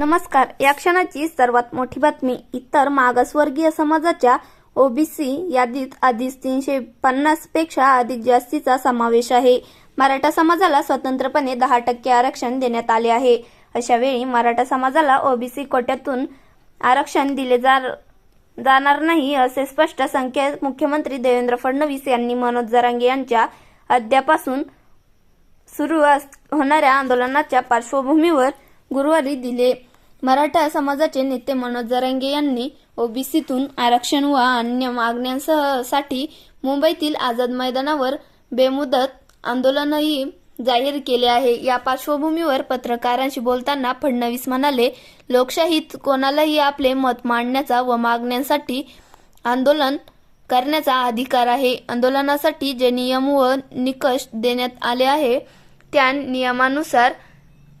नमस्कार. या क्षणाची सर्वात मोठी बातमी इतर मागासवर्गीय समाजाच्या ओबीसी यादीत आधीच तीनशे पन्नासपेक्षा अधिक जास्तीचा समावेश आहे. मराठा समाजाला स्वतंत्रपणे दहा टक्के आरक्षण देण्यात आले आहे. अशा वेळी मराठा समाजाला ओबीसी कोट्यातून आरक्षण दिले जार जाणार नाही असे स्पष्ट संकेत मुख्यमंत्री देवेंद्र फडणवीस यांनी मनोज जरांगे यांच्या अद्यापासून सुरू अस- होणाऱ्या आंदोलनाच्या पार्श्वभूमीवर गुरुवारी दिले. मराठा समाजाचे नेते मनोज जरांगे यांनी ओबीसीतून आरक्षण व अन्य मागण्यांसाठी मुंबईतील आझाद मैदानावर बेमुदत आंदोलनही जाहीर केले आहे. या पार्श्वभूमीवर पत्रकारांशी बोलताना फडणवीस म्हणाले लोकशाहीत कोणालाही आपले मत मांडण्याचा व मागण्यांसाठी आंदोलन करण्याचा अधिकार आहे. आंदोलनासाठी जे नियम व निकष देण्यात आले आहे त्या नियमानुसार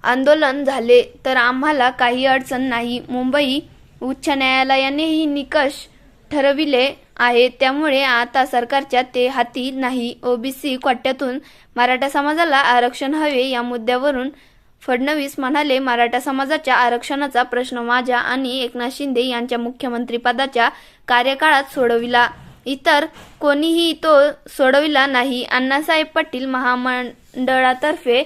आंदोलन झाले तर आम्हाला काही अडचण नाही. मुंबई उच्च न्यायालयानेही निकष ठरविले आहे. त्यामुळे आता सरकारच्या ते हाती नाही. ओबीसी कोट्यातून मराठा समाजाला आरक्षण हवे या मुद्द्यावरून फडणवीस म्हणाले मराठा समाजाच्या आरक्षणाचा प्रश्न माझ्या आणि एकनाथ शिंदे यांच्या मुख्यमंत्रीपदाच्या कार्यकाळात सोडविला. इतर कोणीही तो सोडविला नाही. अण्णासाहेब पाटील महामंडळातर्फे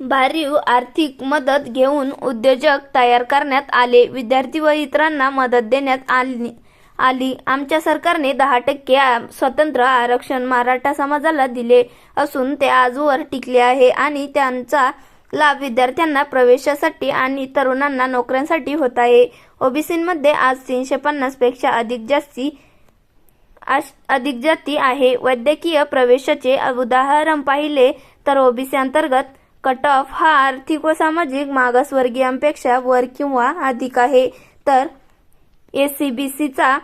भरीव आर्थिक मदत घेऊन उद्योजक तयार करण्यात आले. विद्यार्थी व इतरांना मदत देण्यात आली आली. आमच्या सरकारने दहा टक्के स्वतंत्र आरक्षण मराठा समाजाला दिले असून ते आजवर टिकले आहे आणि त्यांचा लाभ विद्यार्थ्यांना प्रवेशासाठी आणि तरुणांना नोकऱ्यांसाठी होत आहे. ओबीसीमध्ये आज तीनशे पन्नासपेक्षा अधिक जास्ती आश- अधिक जाती आहे. वैद्यकीय प्रवेशाचे उदाहरण पाहिले तर ओबीसी अंतर्गत कट ऑफ हा आर्थिक व सामाजिक मागासवर्गीयांपेक्षा वर किंवा अधिक आहे. तर एसीबीसीचा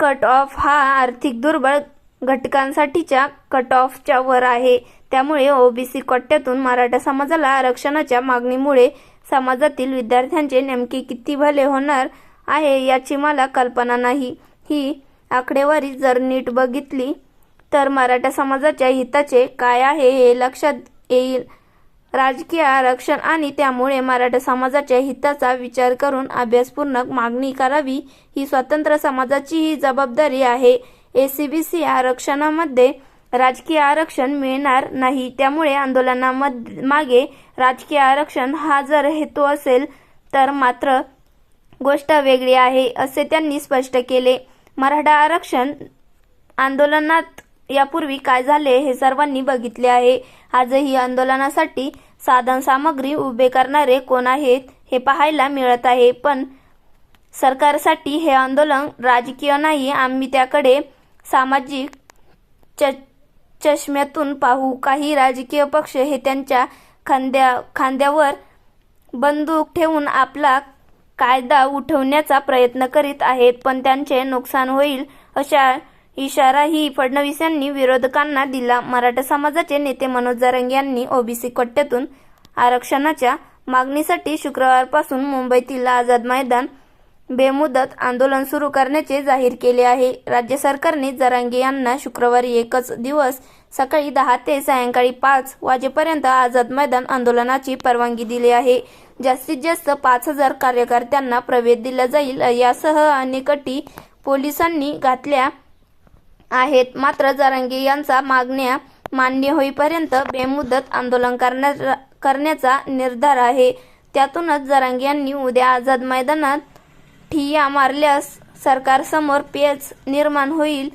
कट ऑफ हा आर्थिक दुर्बळ घटकांसाठीच्या कट ऑफच्या वर आहे. त्यामुळे ओबीसी कोट्यातून मराठा समाजाला आरक्षणाच्या मागणीमुळे समाजातील विद्यार्थ्यांचे नेमके किती भले होणार आहे याची मला कल्पना नाही. ही आकडेवारी जर नीट बघितली तर मराठा समाजाच्या हिताचे काय आहे हे लक्षात येईल. राजकीय आरक्षण आणि त्यामुळे मराठा समाजाच्या हिताचा विचार करून अभ्यासपूर्वक मागणी करावी ही स्वतंत्र समाजाचीही जबाबदारी आहे. एसीबीसी आरक्षणामध्ये राजकीय आरक्षण मिळणार नाही. त्यामुळे आंदोलनामध्ये मागे राजकीय आरक्षण हा जर हेतू असेल तर मात्र गोष्ट वेगळी आहे असे त्यांनी स्पष्ट केले. मराठा आरक्षण आंदोलनात यापूर्वी काय झाले हे सर्वांनी बघितले आहे. आजही आंदोलनासाठी साधन सामग्री उभे करणारे कोण आहेत हे पाहायला मिळत आहे. पण सरकारसाठी हे आंदोलन राजकीय नाही. आम्ही त्याकडे सामाजिक च चष्म्यातून पाहू. काही राजकीय पक्ष हे त्यांच्या खांद्या खांद्यावर बंदूक ठेवून आपला कायदा उठवण्याचा प्रयत्न करीत आहेत. पण त्यांचे नुकसान होईल अशा इशाराही फडणवीस यांनी विरोधकांना दिला. मराठा समाजाचे नेते मनोज जरंग यांनी ओबीसी कट्ट्यातून आरक्षणाच्या मागणीसाठी शुक्रवारपासून मुंबईतील आझाद मैदान बेमुदत आंदोलन सुरू करण्याचे जाहीर केले आहे. राज्य सरकारने जरांगे यांना शुक्रवारी एकच दिवस सकाळी दहा ते सायंकाळी पाच वाजेपर्यंत आझाद मैदान आंदोलनाची परवानगी दिली आहे. जास्तीत जास्त पाच हजार कार्यकर्त्यांना प्रवेश दिला जाईल यासह अनेक अटी पोलिसांनी घातल्या आहेत. मात्र जरांगे यांचा मागण्या मान्य होईपर्यंत बेमुदत आंदोलन करण्या करण्याचा निर्धार आहे. त्यातूनच जरांगे यांनी उद्या आझाद मैदानात ठिय्या मारल्यास सरकारसमोर पेच निर्माण होईल.